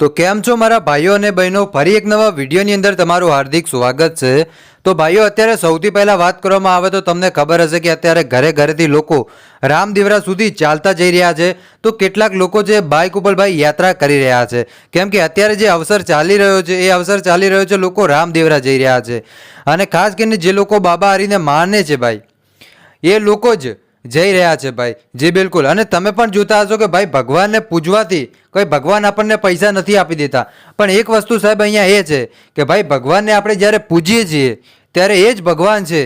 તો કેમ છો મારા ભાઈઓ અને બહેનો? ફરી એક નવા વિડીયોની અંદર તમારું હાર્દિક સ્વાગત છે. તો ભાઈઓ, અત્યારે સૌથી પહેલાં વાત કરવામાં આવે તો તમને ખબર હશે કે અત્યારે ઘરે ઘરેથી લોકો રામદેવરા સુધી ચાલતા જઈ રહ્યા છે. તો કેટલાક લોકો જે બાઇક ઉપર ભાઈ યાત્રા કરી રહ્યા છે. કેમ કે અત્યારે જે અવસર ચાલી રહ્યો છે, એ અવસર ચાલી રહ્યો છે, લોકો રામદેવરા જઈ રહ્યા છે. અને ખાસ કરીને જે લોકો બાબા હરીને માને છે ભાઈ, એ લોકો જ જઈ રહ્યા છે ભાઈ. જી, બિલકુલ. અને તમે પણ જોતા હશો કે ભાઈ ભગવાનને પૂજવાથી કોઈ ભગવાન આપણને પૈસા નથી આપી દેતા. પણ એક વસ્તુ સાહેબ અહીંયા એ છે કે ભાઈ ભગવાનને આપણે જ્યારે પૂજીએ છીએ, ત્યારે એ જ ભગવાન છે.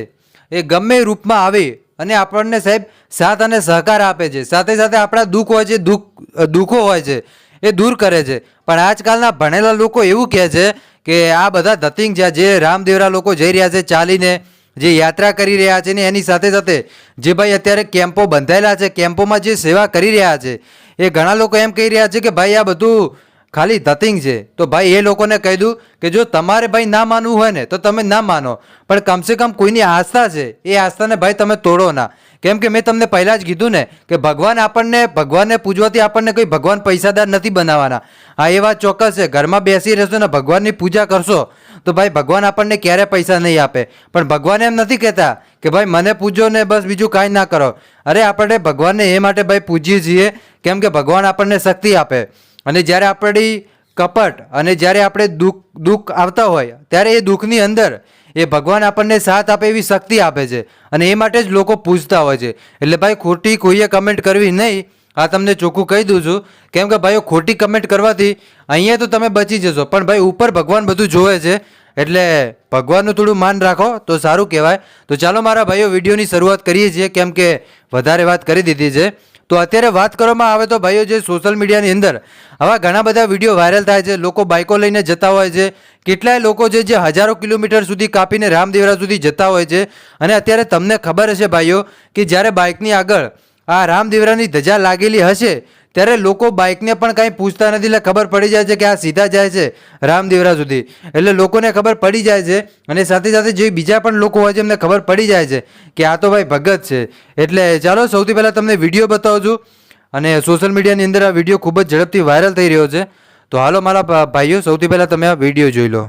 એ ગમે રૂપમાં આવે અને આપણને સાહેબ સાથ અને સહકાર આપે છે. સાથે સાથે આપણા દુઃખ હોય છે, દુઃખ દુઃખો હોય છે, એ દૂર કરે છે. પણ આજકાલના ભણેલા લોકો એવું કહે છે કે આ બધા ધતિંગ છે જે રામદેવરા લોકો જઈ રહ્યા છે, ચાલીને જે યાત્રા કરી રહ્યા છે ને એની સાથે સાથે જે ભાઈ અત્યારે કેમ્પો બંધાયેલા છે, કેમ્પોમાં જે સેવા કરી રહ્યા છે, એ ઘણા લોકો એમ કહી રહ્યા છે કે ભાઈ આ બધું ખાલી ધતિંગ છે. તો ભાઈ એ લોકોને કહી દઉં કે જો તમારે ભાઈ ના માનવું હોય ને, તો તમે ના માનો. પણ કમસે કમ કોઈની આસ્થા છે, એ આસ્થાને ભાઈ તમે તોડો ના. કેમ કે મેં તમને પહેલાં જ કીધું ને કે ભગવાન આપણને, ભગવાનને પૂજવાથી આપણને કોઈ ભગવાન પૈસાદાર નથી બનાવવાના હા, એ વાત ચોક્કસ છે. ઘરમાં બેસી રહેશો ને, ભગવાનની પૂજા કરશો, તો ભાઈ ભગવાન આપણને ક્યારે પૈસા નહીં આપે. પણ ભગવાન એમ નથી કહેતા કે ભાઈ મને પૂજો ને બસ બીજું કાંઈ ના કરો. અરે આપણે ભગવાનને એ માટે ભાઈ પૂજીએ છીએ, કેમ કે ભગવાન આપણને શક્તિ આપે. અને જ્યારે આપણી કપટ અને જ્યારે આપણે દુઃખ દુઃખ આવતા હોય, ત્યારે એ દુઃખની અંદર એ ભગવાન આપણને સાથ આપે એવી શક્તિ આપે છે. અને એ માટે જ લોકો પૂછતા હોય છે. એટલે ભાઈ, ખોટી કોઈએ કમેન્ટ કરવી નહીં. આ તમને ચોખ્ખું કહી દઉં છું. કેમ કે ભાઈઓ, ખોટી કમેન્ટ કરવાથી અહીંયા તો તમે બચી જશો. પણ ભાઈ, ઉપર ભગવાન બધું જોવે છે. એટલે ભગવાનનું થોડું માન રાખો, તો સારું કહેવાય. તો ચાલો મારા ભાઈઓ, વિડીયોની શરૂઆત કરીએ છીએ. કેમ કે વધારે વાત કરી દીધી છે. તો અત્યારે વાત કરવામાં આવે તો ભાઈઓ જે સોશિયલ મીડિયાની અંદર, આવા ઘણા બધા વીડિયો વાયરલ થાય છે, લોકો બાઇકો લઈને જતા હોય છે. કેટલાય લોકો છે જે હજારો કિલોમીટર સુધી કાપીને રામદેવરા સુધી જતા હોય છે. અને અત્યારે તમને ખબર હશે ભાઈઓ કે જ્યારે બાઇકની આગળ આ રામદીવરાની ધજા લાગેલી હશે, ત્યારે લોકો બાઇકને પણ કાંઈ પૂછતા નથી, એટલે ખબર પડી જાય છે કે આ સીધા જાય છે રામદેવરા સુધી. એટલે લોકોને ખબર પડી જાય છે અને સાથે સાથે જે બીજા પણ લોકો હોય છે, એમને ખબર પડી જાય છે કે આ તો ભાઈ ભગત છે. એટલે ચાલો, સૌથી પહેલાં તમને વીડિયો બતાવું છું. અને સોશિયલ મીડિયાની અંદર આ વીડિયો ખૂબ જ ઝડપથી વાયરલ થઈ રહ્યો છે. તો હાલો, મારા ભાઈઓ, સૌથી પહેલાં તમે આ વીડિયો જોઈ લો.